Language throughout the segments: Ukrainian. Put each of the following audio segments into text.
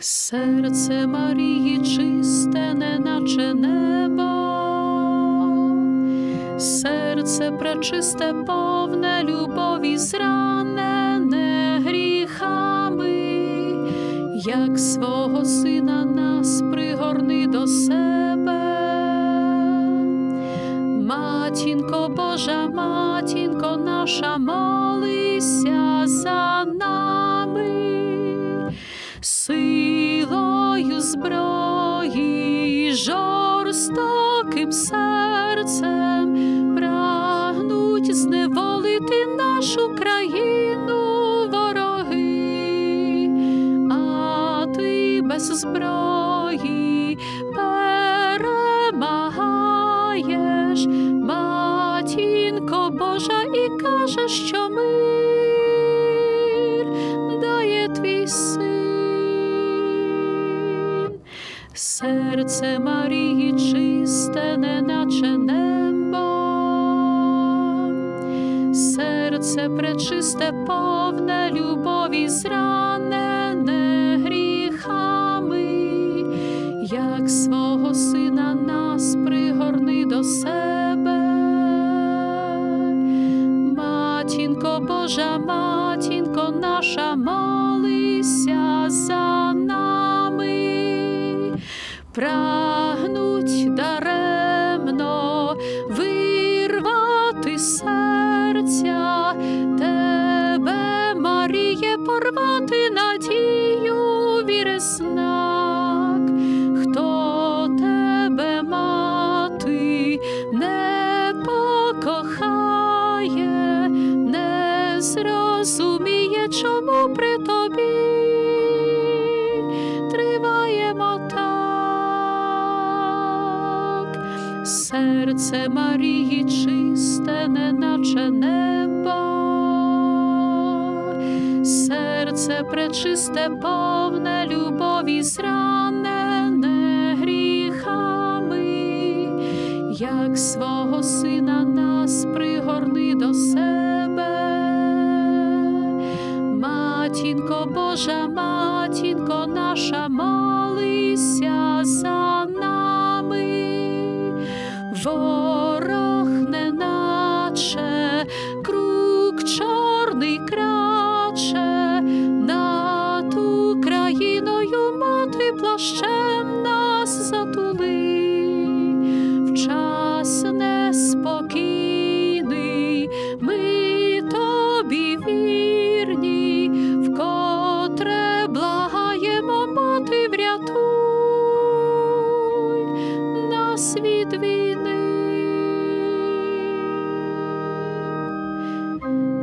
Серце Марії чисте, неначе небо, серце пречисте, повне любові, зранене гріхами, як свого сина нас пригорни до себе. Матінко Божа, матінко наша, молися за нами, зброї, жорстоким серцем прагнуть зневолити нашу країну вороги, а ти без зброї перемагаєш, матінко Божа, і кажеш, що мир Серце Марії чисте, неначе небо, серце пречисте, повне любові, зранене гріхами, як свого сина нас пригорни до себе. Матінко Божа, матінко наша, молися за Серце Марії чисте, неначе небо, серце пречисте, повне любові, зранене гріхами, як свого сина нас пригорни до себе. Матінко Божа, матінко наша, молися за Плащем нас затули, в час неспокійний ми тобі вірні, вкотре благаємо, мати, врятуй нас від війни.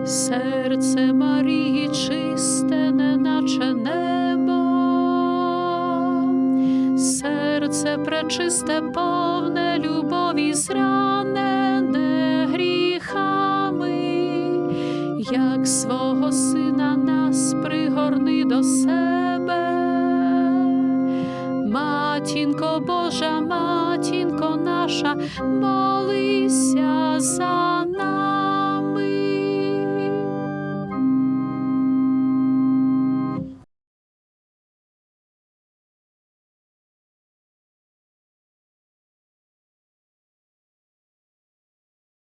Серце Марії чисте, неначе небо, серце пречисте, повне любові, зранене гріхами, як свого сина нас пригорни до себе. Матінко Божа, матінко наша, молися за